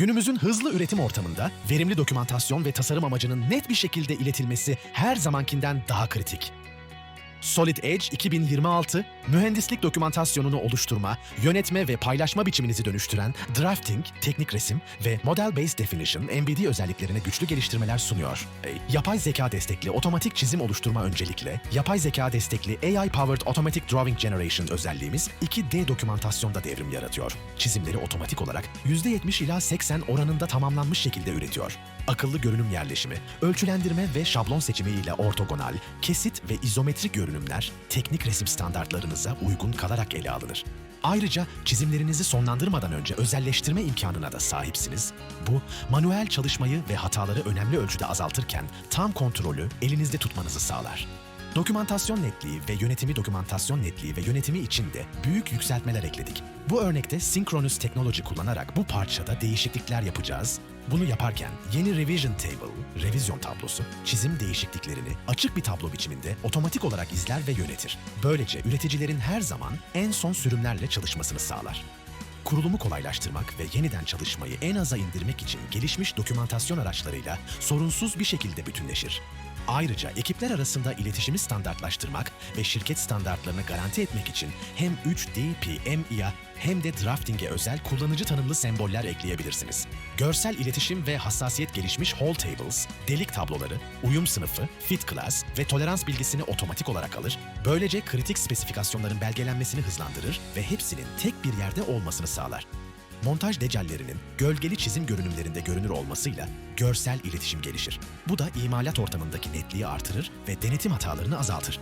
Günümüzün hızlı üretim ortamında verimli dokümantasyon ve tasarım amacının net bir şekilde iletilmesi her zamankinden daha kritik. Solid Edge 2026, mühendislik dokümantasyonunu oluşturma, yönetme ve paylaşma biçiminizi dönüştüren drafting, teknik resim ve model based definition MBD özelliklerine güçlü geliştirmeler sunuyor. E, Yapay zeka destekli otomatik çizim oluşturma öncelikle, yapay zeka destekli AI powered automatic drawing generation özelliğimiz 2D dokümantasyonda devrim yaratıyor. Çizimleri otomatik olarak %70 ila 80 oranında tamamlanmış şekilde üretiyor. Akıllı görünüm yerleşimi, ölçülendirme ve şablon seçimi ile ortogonal, kesit ve izometrik görünümler teknik resim standartlarınıza uygun kalarak ele alınır. Ayrıca çizimlerinizi sonlandırmadan önce özelleştirme imkanına da sahipsiniz. Bu, manuel çalışmayı ve hataları önemli ölçüde azaltırken tam kontrolü elinizde tutmanızı sağlar. Dokümantasyon netliği ve yönetimi dokümantasyon netliği ve yönetimi için de büyük yükseltmeler ekledik. Bu örnekte Synchronous Technology kullanarak bu parçada değişiklikler yapacağız. Bunu yaparken yeni Revision Table, revizyon tablosu, çizim değişikliklerini açık bir tablo biçiminde otomatik olarak izler ve yönetir. Böylece üreticilerin her zaman en son sürümlerle çalışmasını sağlar. Kurulumu kolaylaştırmak ve yeniden çalışmayı en aza indirmek için gelişmiş dokümantasyon araçlarıyla sorunsuz bir şekilde bütünleşir. Ayrıca ekipler arasında iletişimi standartlaştırmak ve şirket standartlarını garanti etmek için hem 3D PMI'ya hem de drafting'e özel kullanıcı tanımlı semboller ekleyebilirsiniz. Görsel iletişim ve hassasiyet gelişmiş Hall Tables, delik tabloları, uyum sınıfı, fit class ve tolerans bilgisini otomatik olarak alır. Böylece kritik spesifikasyonların belgelenmesini hızlandırır ve hepsinin tek bir yerde olmasını sağlar. Montaj decallerinin gölgeli çizim görünümlerinde görünür olmasıyla görsel iletişim gelişir. Bu da imalat ortamındaki netliği artırır ve denetim hatalarını azaltır.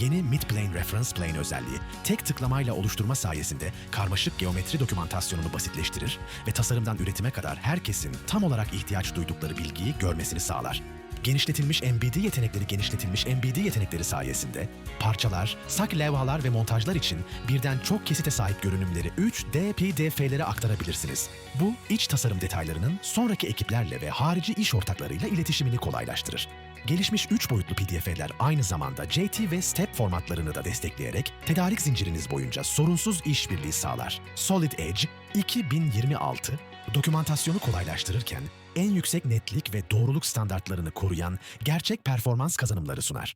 Yeni Mid-Plane Reference Plane özelliği tek tıklamayla oluşturma sayesinde karmaşık geometri dokümantasyonunu basitleştirir ve tasarımdan üretime kadar herkesin tam olarak ihtiyaç duydukları bilgiyi görmesini sağlar. Genişletilmiş MBD yetenekleri genişletilmiş MBD yetenekleri sayesinde parçalar, sak levhalar ve montajlar için birden çok kesite sahip görünümleri 3D PDF'lere aktarabilirsiniz. Bu iç tasarım detaylarının sonraki ekiplerle ve harici iş ortaklarıyla iletişimini kolaylaştırır. Gelişmiş 3 boyutlu PDF'ler aynı zamanda JT ve STEP formatlarını da destekleyerek tedarik zinciriniz boyunca sorunsuz işbirliği sağlar. Solid Edge 2026 dokümantasyonu kolaylaştırırken en yüksek netlik ve doğruluk standartlarını koruyan gerçek performans kazanımları sunar.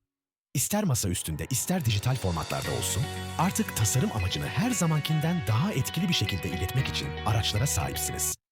İster masa üstünde ister dijital formatlarda olsun, artık tasarım amacını her zamankinden daha etkili bir şekilde iletmek için araçlara sahipsiniz.